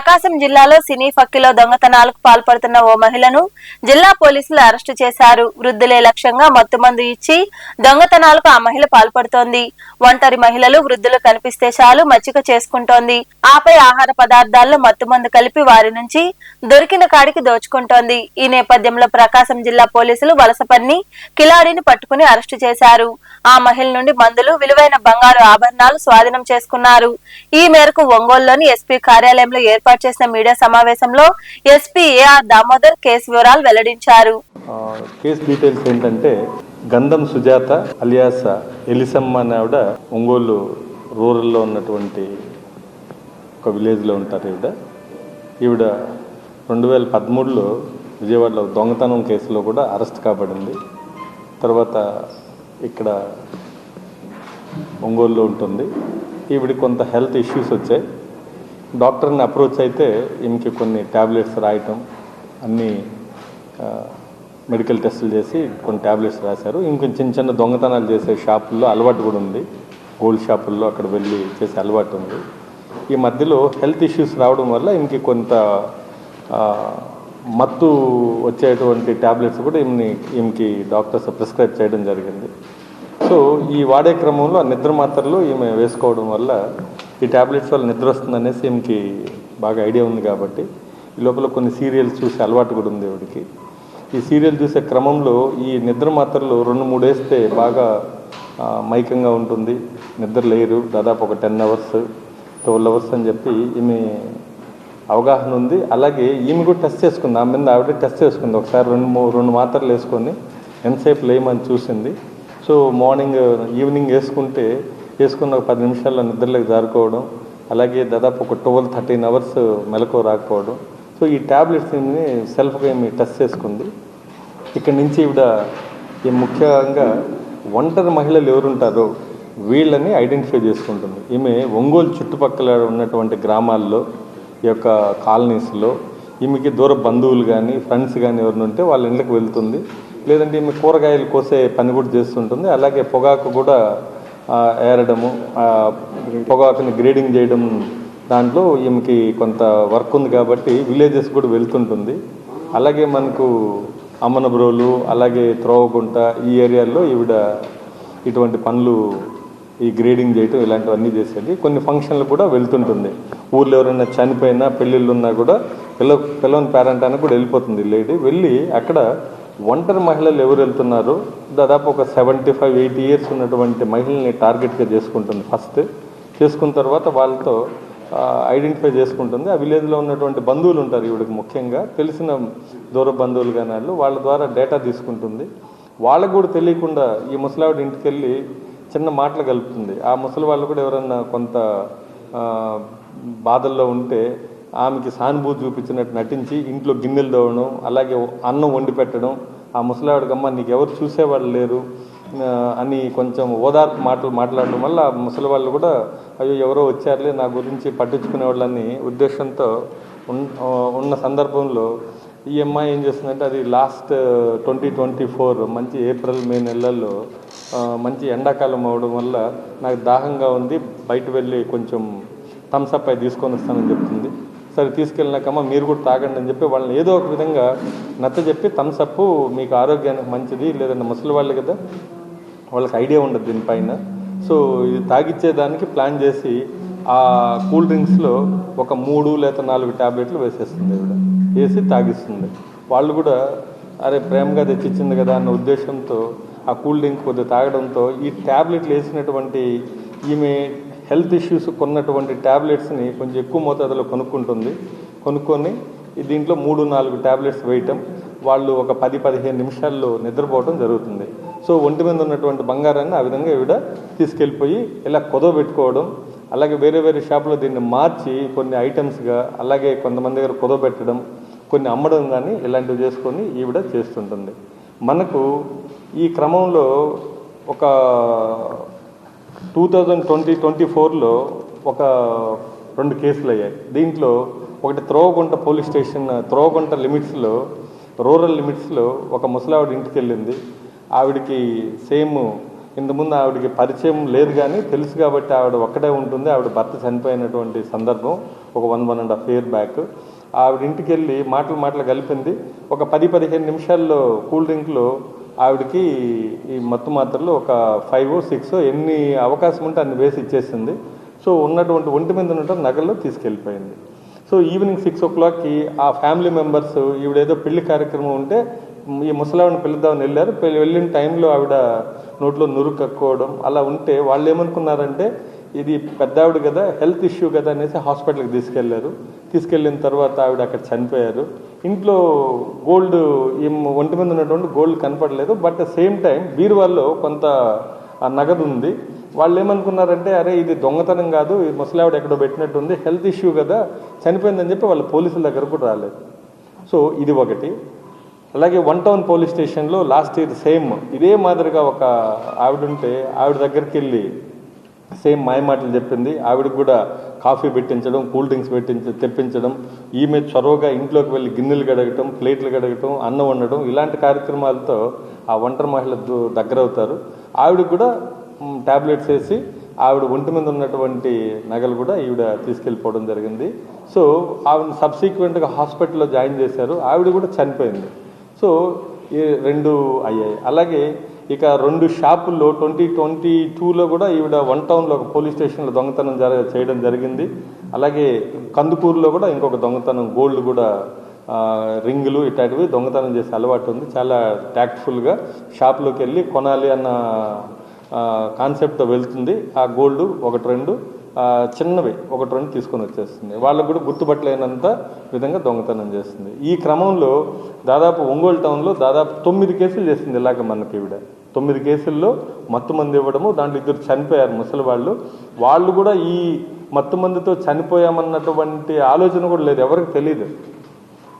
ప్రకాశం జిల్లాలో సినీ ఫక్కిలో దొంగతనాలకు పాల్పడుతున్న ఓ మహిళను జిల్లా పోలీసులు అరెస్టు చేశారు. వృద్ధులే లక్ష్యంగా మత్తుమందు ఇచ్చి దొంగతనాలకు ఆ మహిళ పాల్పడుతోంది. ఒంటరి మహిళలు వృద్ధులు కనిపిస్తే చాలు మచ్చిక చేసుకుంటోంది. ఆపై ఆహార పదార్థాల్లో మత్తుమందు కలిపి వారి నుంచి దొరికిన కాడికి దోచుకుంటోంది. ఈ నేపథ్యంలో ప్రకాశం జిల్లా పోలీసులు వలసపన్ని కిలాడిని పట్టుకుని అరెస్టు చేశారు. ఆ మహిళ నుండి మందులు విలువైన బంగారు ఆభరణాలు స్వాధీనం చేసుకున్నారు. ఈ మేరకు ఒంగోలులోని ఎస్పీ కార్యాలయంలో ఏర్పాటు చేసిన మీడియా సమావేశంలో ఎస్పీ ఏఆర్ దామోదర్ కేసు వివరాలు వెల్లడించారు. కేసు కేస్ డీటెయిల్స్ ఏంటంటే గంధం సుజాత అలియాస ఎలిసమ్మ అనే ఆవిడ ఒంగోలు రూరల్లో ఉన్నటువంటి ఒక విలేజ్లో ఉంటారు ఈవిడ. ఈవిడ రెండు వేల పదమూడులో విజయవాడలో దొంగతనం కేసులో కూడా అరెస్ట్ కాబడింది. తర్వాత ఇక్కడ ఒంగోలులో ఉంటుంది. ఈవిడ కొంత హెల్త్ ఇష్యూస్ వచ్చాయి. డాక్టర్ని అప్రోచ్ అయితే ఈమెకి కొన్ని ట్యాబ్లెట్స్ రాయటం అన్నీ మెడికల్ టెస్టులు చేసి కొన్ని ట్యాబ్లెట్స్ రాశారు. ఇంకొంచెం చిన్న చిన్న దొంగతనాలు చేసే షాపుల్లో అలవాటు కూడా ఉంది. గోల్డ్ షాపుల్లో అక్కడ వెళ్ళి చేసే అలవాటు ఉంది. ఈ మధ్యలో హెల్త్ ఇష్యూస్ రావడం వల్ల ఈమెకి కొంత మత్తు వచ్చేటువంటి ట్యాబ్లెట్స్ కూడా ఈమెని ఈమెకి డాక్టర్స్ ప్రిస్క్రైబ్ చేయడం జరిగింది. సో ఈ వాడే క్రమంలో ఆ నిద్ర మాత్రలు ఈమె వేసుకోవడం వల్ల ఈ ట్యాబ్లెట్స్ వల్ల నిద్ర వస్తుందనేసి ఈమెకి బాగా ఐడియా ఉంది కాబట్టి ఈ లోపల కొన్ని సీరియల్స్ చూసే అలవాటు కూడా ఉంది ఆవిడకి ఈ సీరియల్ చూసే క్రమంలో ఈ నిద్ర మాత్రలు రెండు మూడు వేస్తే బాగా మైకంగా ఉంటుంది. నిద్ర లేరు. దాదాపు ఒక టెన్ అవర్స్ ట్వెల్వ్ అవర్స్ అని చెప్పి ఈమె అవగాహన ఉంది. అలాగే ఈమె కూడా టెస్ట్ చేసుకుంది. ఆమె మీద ఆవిడ టెస్ట్ చేసుకుంది. ఒకసారి రెండు మూ- రెండు మాత్రలు వేసుకొని ఎంతసేపు లేమని చూసింది. సో మార్నింగ్ ఈవినింగ్ వేసుకుంటే చేసుకున్న ఒక పది నిమిషాల్లో నిద్రలోకి జారుకోవడం అలాగే దాదాపు ఒక ట్వెల్వ్ థర్టీన్ అవర్స్ మెలకు రాకపోవడం. సో ఈ ట్యాబ్లెట్స్ని సెల్ఫ్గా ఏమి టెస్ట్ చేసుకుంది. ఇక్కడి నుంచి ఇవిడ ఈ ముఖ్యంగా ఒంటరి మహిళలు ఎవరుంటారో వీళ్ళని ఐడెంటిఫై చేసుకుంటుంది. ఈమె ఒంగోలు చుట్టుపక్కల ఉన్నటువంటి గ్రామాల్లో ఈ యొక్క కాలనీస్లో ఈమెకి దూర బంధువులు కానీ ఫ్రెండ్స్ కానీ ఎవరిని ఉంటే వాళ్ళ ఇళ్ళకి వెళ్తుంది. లేదంటే ఈమె కూరగాయలు కోసే పని కూడా చేస్తుంటుంది. అలాగే పొగాకు కూడా ఏరడము పొగాకుని గ్రేడింగ్ చేయడం దాంట్లో ఈమెకి కొంత వర్క్ ఉంది కాబట్టి విలేజెస్ కూడా వెళ్తుంటుంది. అలాగే మనకు అమ్మనబ్రోలు అలాగే త్రోవగుంట ఈ ఏరియాల్లో ఈవిడ ఇటువంటి పనులు ఈ గ్రేడింగ్ చేయటం ఇలాంటివన్నీ చేసేది. కొన్ని ఫంక్షన్లు కూడా వెళ్తుంటుంది. ఊర్లో ఎవరైనా చనిపోయినా పెళ్ళిళ్ళు ఉన్నా కూడా పిల్ల పిల్లవని పేరెంట్ అని కూడా వెళ్ళిపోతుంది లేడీ. వెళ్ళి అక్కడ ఒంటరి మహిళలు ఎవరు వెళ్తున్నారో? దాదాపు ఒక సెవెంటీ ఫైవ్ ఎయిటీ ఇయర్స్ ఉన్నటువంటి మహిళల్ని టార్గెట్గా చేసుకుంటుంది. ఫస్ట్ చేసుకున్న తర్వాత వాళ్ళతో ఐడెంటిఫై చేసుకుంటుంది. ఆ విలేజ్లో ఉన్నటువంటి బంధువులు ఉంటారు ఈవిడకి ముఖ్యంగా. తెలిసిన దూర బంధువులు కానీ వాళ్ళు వాళ్ళ ద్వారా డేటా తీసుకుంటుంది. వాళ్ళకు కూడా తెలియకుండా ఈ ముసలావిడ ఇంటికి వెళ్ళి చిన్న మాటలు కలుపుతుంది. ఆ ముసలి వాళ్ళు కూడా ఎవరన్నా కొంత బాధల్లో ఉంటే ఆమెకి సానుభూతి చూపించినట్టు నటించి ఇంట్లో గిన్నెలు తోవడం అలాగే అన్నం వండి పెట్టడం ఆ ముసలావిడకమ్మ నీకు ఎవరు చూసేవాళ్ళు లేరు అని కొంచెం ఓదార్పు మాటలు మాట్లాడడం వల్ల ముసలి వాళ్ళు కూడా అయ్యో ఎవరో వచ్చారులే నా గురించి పట్టించుకునే వాళ్ళని ఉద్దేశంతో ఉన్- ఉన్న సందర్భంలో ఈ అమ్మాయి ఏం చేస్తుందంటే అది లాస్ట్ ట్వంటీ ట్వంటీ ఫోర్ మంచి ఏప్రిల్ మే నెలల్లో మంచి ఎండాకాలం అవడం వల్ల నాకు దాహంగా ఉంది బయట వెళ్ళి కొంచెం థమ్స్అప్ అయి తీసుకొని వస్తానని చెప్తుంది. సరే తీసుకెళ్ళినాకమ్మ మీరు కూడా తాగండి అని చెప్పి వాళ్ళని ఏదో ఒక విధంగా నచ్చ చెప్పి థమ్స్అప్ మీకు ఆరోగ్యానికి మంచిది లేదంటే ముసలి వాళ్ళు కదా వాళ్ళకి ఐడియా ఉండదు దీనిపైన. సో ఇది తాగిచ్చేదానికి ప్లాన్ చేసి ఆ కూల్ డ్రింక్స్లో ఒక మూడు లేదా నాలుగు ట్యాబ్లెట్లు వేసేస్తుంది ఇవిడ వేసి తాగిస్తుంది. వాళ్ళు కూడా అరే ప్రేమగా తెచ్చిచ్చింది కదా అన్న ఉద్దేశంతో ఆ కూల్ డ్రింక్ కొద్దిగా తాగడంతో ఈ ట్యాబ్లెట్లు వేసినటువంటి ఈమె హెల్త్ ఇష్యూస్ కొన్నటువంటి ట్యాబ్లెట్స్ని కొంచెం ఎక్కువ మోతాదులో కొనుక్కుంటుంది. కొనుక్కొని దీంట్లో మూడు నాలుగు ట్యాబ్లెట్స్ వేయటం వాళ్ళు ఒక పది పదిహేను నిమిషాల్లో నిద్రపోవడం జరుగుతుంది. సో ఒంటి మీద ఉన్నటువంటి బంగారాన్ని ఆ విధంగా ఈవిడ తీసుకెళ్ళిపోయి ఇలా కొదవ పెట్టుకోవడం అలాగే వేరే వేరే షాపులో దీన్ని మార్చి కొన్ని ఐటమ్స్గా అలాగే కొంతమంది దగ్గర కుదవ పెట్టడం కొన్ని అమ్మడం కానీ ఇలాంటివి చేసుకొని ఈవిడ చేస్తుంటుంది. మనకు ఈ క్రమంలో ఒక టూ థౌజండ్ ట్వంటీ ట్వంటీ ఫోర్లో ఒక రెండు కేసులు అయ్యాయి. దీంట్లో ఒకటి త్రోవగుంట పోలీస్ స్టేషన్ త్రోవగుంట లిమిట్స్లో రూరల్ లిమిట్స్లో ఒక ముసలావిడ ఇంటికి వెళ్ళింది. ఆవిడకి సేమ్ ఇంతకుముందు ఆవిడకి పరిచయం లేదు కానీ తెలుసు కాబట్టి ఆవిడ ఒక్కడే ఉంటుంది. ఆవిడ భర్త చనిపోయినటువంటి సందర్భం ఒక one one and half year back. ఆవిడ ఇంటికి వెళ్ళి మాటలు మాటలు కలిపింది. ఒక పది పదిహేను నిమిషాల్లో కూల్ డ్రింక్లో ఆవిడకి ఈ మత్తు మాత్రలు ఒక ఫైవ్ సిక్స్ ఎన్ని అవకాశం ఉంటే అన్ని వేసి ఇచ్చేసింది. సో ఉన్నటువంటి ఒంటి మీద ఉన్నటువంటి నగల్లో తీసుకెళ్ళిపోయింది. సో ఈవినింగ్ సిక్స్ ఓ క్లాక్కి ఆ ఫ్యామిలీ మెంబర్స్ ఈవిడేదో పెళ్ళి కార్యక్రమం ఉంటే ఈ ముసలావిని పిలుద్దామని వెళ్ళారు. వెళ్ళిన టైంలో ఆవిడ నోట్లో నురు కక్కోవడం అలా ఉంటే వాళ్ళు ఏమనుకున్నారంటే ఇది పెద్ద ఆవిడ కదా హెల్త్ ఇష్యూ కదా అనేసి హాస్పిటల్కి తీసుకెళ్ళారు తీసుకెళ్ళిన తర్వాత ఆవిడ అక్కడ చనిపోయారు. ఇంట్లో గోల్డ్ ఒంటి మీద ఉన్నటువంటి గోల్డ్ కనపడలేదు బట్ సేమ్ టైం బీరువాల్లో కొంత నగదు ఉంది. వాళ్ళు ఏమనుకున్నారంటే అరే ఇది దొంగతనం కాదు ఈ ముసలావిడ ఎక్కడో పెట్టినట్టుంది హెల్త్ ఇష్యూ కదా చనిపోయిందని చెప్పి వాళ్ళ పోలీసుల దగ్గర కూడా రాలేదు. సో ఇది ఒకటి. అలాగే వన్ టౌన్ పోలీస్ స్టేషన్లో లాస్ట్ ఇయర్ సేమ్ ఇదే మాదిరిగా ఒక ఆవిడ ఉంటే ఆవిడ దగ్గరికి వెళ్ళి సేమ్ మాయమాటలు చెప్పింది. ఆవిడకి కూడా కాఫీ పెట్టించడం కూల్ డ్రింక్స్ పెట్టించ తెప్పించడం ఈమె చొరవగా ఇంట్లోకి వెళ్ళి గిన్నెలు గడగటం ప్లేట్లు గడగటం అన్నం వండడం ఇలాంటి కార్యక్రమాలతో ఆ ఒంటరి మహిళ దగ్గర అవుతారు ఆవిడకి కూడా ట్యాబ్లెట్స్ వేసి ఆవిడ ఒంటి మీద ఉన్నటువంటి నగలు కూడా ఈవిడ తీసుకెళ్ళిపోవడం జరిగింది. సో ఆవిడ సబ్సీక్వెంట్గా హాస్పిటల్లో జాయిన్ చేశారు. ఆవిడ కూడా చనిపోయింది. సో ఈ రెండు అయ్యాయి. అలాగే ఇక రెండు షాపుల్లో ట్వంటీ ట్వంటీ టూలో కూడా ఈవిడ వన్ టౌన్లో ఒక పోలీస్ స్టేషన్లో దొంగతనం జర చేయడం జరిగింది. అలాగే కందుకూరులో కూడా ఇంకొక దొంగతనం గోల్డ్ కూడా రింగులు ఇట్లాంటివి దొంగతనం చేసే అలవాటు ఉంది. చాలా ట్యాక్ట్ఫుల్గా షాప్లోకి వెళ్ళి కొనాలి అన్న కాన్సెప్ట్తో వెళ్తుంది. ఆ గోల్డ్ ఒకటి రెండు చిన్నవి ఒకటి రెండు తీసుకొని వచ్చేస్తుంది. వాళ్ళకు కూడా గుర్తుపట్టలేనంత విధంగా దొంగతనం చేస్తుంది. ఈ క్రమంలో దాదాపు ఒంగోలు టౌన్లో దాదాపు తొమ్మిది కేసులు చేసింది ఇలాగ మనకి ఈవిడ. తొమ్మిది కేసుల్లో మత్తు మంది ఇవ్వడము దాంట్లో ఇద్దరు చనిపోయారు ముసలి వాళ్ళు. వాళ్ళు కూడా ఈ మత్తు మందితో చనిపోయామన్నటువంటి ఆలోచన కూడా లేదు ఎవరికి తెలియదు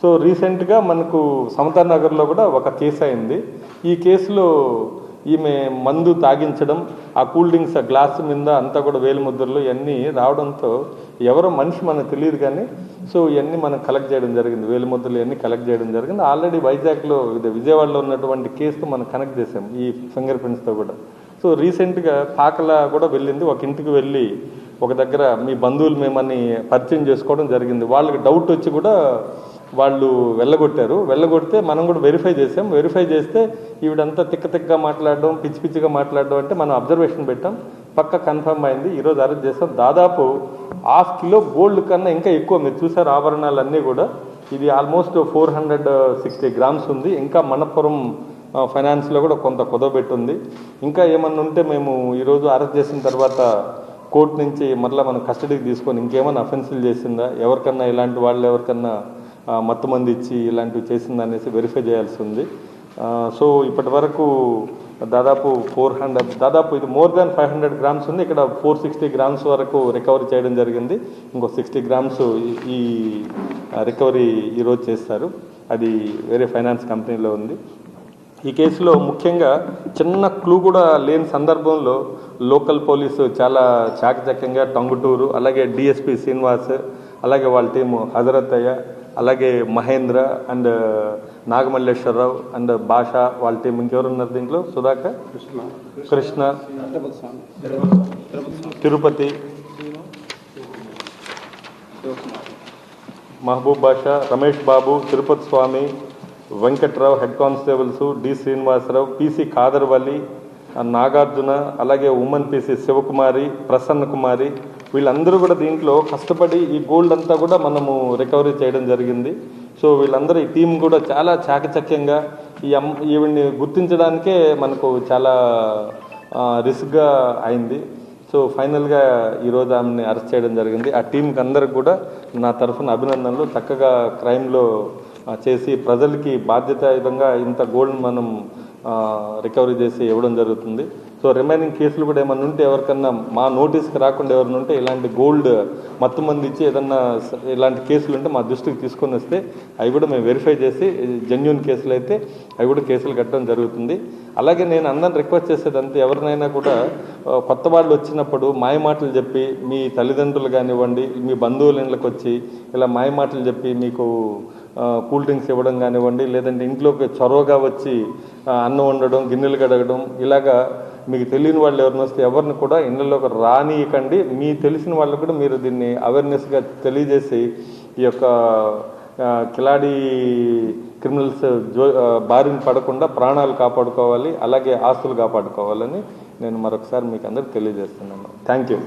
సో రీసెంట్గా మనకు సమతానగర్లో కూడా ఒక కేసు అయింది. ఈ కేసులో ఈమె మందు తాగించడం ఆ కూల్ డ్రింక్స్ ఆ గ్లాస్ మీద అంతా కూడా వేలు ముద్రలు ఇవన్నీ రావడంతో ఎవరో మనిషి మనకు తెలియదు కానీ సో ఇవన్నీ మనం కలెక్ట్ చేయడం జరిగింది. వేలు ముద్రలు ఇవన్నీ కలెక్ట్ చేయడం జరిగింది. ఆల్రెడీ వైజాగ్లో విజయవాడలో ఉన్నటువంటి కేసుతో మనం కనెక్ట్ చేసాం ఈ ఫింగర్ ప్రింట్స్తో కూడా. సో రీసెంట్గా పాకల కూడా వెళ్ళింది. ఒక ఇంటికి వెళ్ళి ఒక దగ్గర మీ బంధువులు మేమని పరిచయం చేసుకోవడం జరిగింది. వాళ్ళకి డౌట్ వచ్చి కూడా వాళ్ళు వెళ్ళగొట్టారు. వెళ్ళగొడితే మనం కూడా వెరిఫై చేసాం. వెరిఫై చేస్తే ఈవిడంతా తిక్క తిక్కగా మాట్లాడడం పిచ్చి పిచ్చిగా మాట్లాడడం అంటే మనం అబ్జర్వేషన్ పెట్టాం. పక్క కన్ఫర్మ్ అయింది. ఈరోజు అరెస్ట్ చేస్తాం దాదాపు హాఫ్ కిలో గోల్డ్ కన్నా ఇంకా ఎక్కువ మీరు చూసారు ఆభరణాలన్నీ కూడా? ఇది almost four hundred sixty grams ఉంది. ఇంకా మనపురం ఫైనాన్స్లో కూడా కొంత కుదవబెట్టుంది ఇంకా ఏమన్నా ఉంటే మేము ఈరోజు అరెస్ట్ చేసిన తర్వాత కోర్టు నుంచి మరలా మనం కస్టడీకి తీసుకొని ఇంకేమైనా అఫెన్సులు చేసిందా? ఎవరికన్నా ఇలాంటి వాళ్ళు ఎవరికన్నా మత్తు మంది ఇచ్చి ఇలాంటివి చేసిందనేసి వెరిఫై చేయాల్సి ఉంది. సో ఇప్పటి వరకు దాదాపు ఫోర్ హండ్రెడ్ దాదాపు ఇది more than five hundred grams ఉంది. ఇక్కడ ఫోర్ సిక్స్టీ గ్రామ్స్ వరకు రికవరీ చేయడం జరిగింది. ఇంకో సిక్స్టీ గ్రామ్స్ ఈ- రికవరీ ఈరోజు చేస్తారు. అది వేరే ఫైనాన్స్ కంపెనీలో ఉంది. ఈ కేసులో ముఖ్యంగా చిన్న క్లూ కూడా లేని సందర్భంలో లోకల్ పోలీసు చాలా చాకచక్యంగా టంగుటూరు అలాగే డిఎస్పి శ్రీనివాస్ అలాగే వాళ్ళ టీము హజరత్తయ్య అలాగే మహేంద్ర అండ్ నాగమల్లేశ్వరరావు అండ్ భాష వాళ్ళ టీం ఇంకెవరు ఉన్నారు దీంట్లో? Sudhakar? Krishna. Tirupati. Mahaboob Basha Ramesh Babu Tirupati Swamy Venkatrao head constables D Srinivasarao PC Khadarvalli ఆ నాగార్జున అలాగే ఉమెన్ పిసి శివకుమారి ప్రసన్న కుమారి వీళ్ళందరూ కూడా దీంట్లో కష్టపడి ఈ గోల్డ్ అంతా కూడా మనము రికవరీ చేయడం జరిగింది. సో వీళ్ళందరూ ఈ టీం కూడా చాలా చాకచక్యంగా ఈ అమ్ ఈవిడ్ని గుర్తించడానికే మనకు చాలా రిస్క్గా అయింది. సో ఫైనల్గా ఈరోజు ఆమెని అరెస్ట్ చేయడం జరిగింది. ఆ టీంకి అందరికి కూడా నా తరఫున అభినందనలు. చక్కగా క్రైమ్లో చేసి ప్రజలకి బాధ్యతాయుతంగా ఇంత గోల్డ్ మనం రికవరీ చేసి ఇవ్వడం జరుగుతుంది. సో రిమైనింగ్ కేసులు కూడా ఏమన్నా ఉంటే ఎవరికన్నా మా నోటీస్కి రాకుండా ఎవరైనా ఉంటే ఇలాంటి గోల్డ్ మత్తు మంది ఇచ్చి ఏదన్నా ఇలాంటి కేసులు ఉంటే మా దృష్టికి తీసుకొని వస్తే అవి కూడా మేము వెరిఫై చేసి జెన్యున్ కేసులు అయితే అవి కూడా కేసులు కట్టడం జరుగుతుంది. అలాగే నేను అందరిని రిక్వెస్ట్ చేసేదంతా ఎవరినైనా కూడా కొత్త వాళ్ళు వచ్చినప్పుడు మాయ మాటలు చెప్పి మీ తల్లిదండ్రులు కానివ్వండి మీ బంధువుల ఇండ్లకు వచ్చి ఇలా మాయ మాటలు చెప్పి మీకు కూల్ డ్రింక్స్ ఇవ్వడం కానివ్వండి లేదంటే ఇంట్లోకి చొరవగా వచ్చి అన్నం వండడం గిన్నెలు కడగడం ఇలాగా మీకు తెలియని వాళ్ళు ఎవరిని వస్తే ఎవరిని కూడా ఇళ్ళలోకి రానియకండి. మీ తెలిసిన వాళ్ళకు కూడా మీరు దీన్ని అవేర్నెస్గా తెలియజేసి ఈ యొక్క కిలాడి క్రిమినల్స్ జో బారిన పడకుండా ప్రాణాలు కాపాడుకోవాలి అలాగే ఆస్తులు కాపాడుకోవాలని నేను మరొకసారి మీకు అందరికి తెలియజేస్తున్నాను. Thank you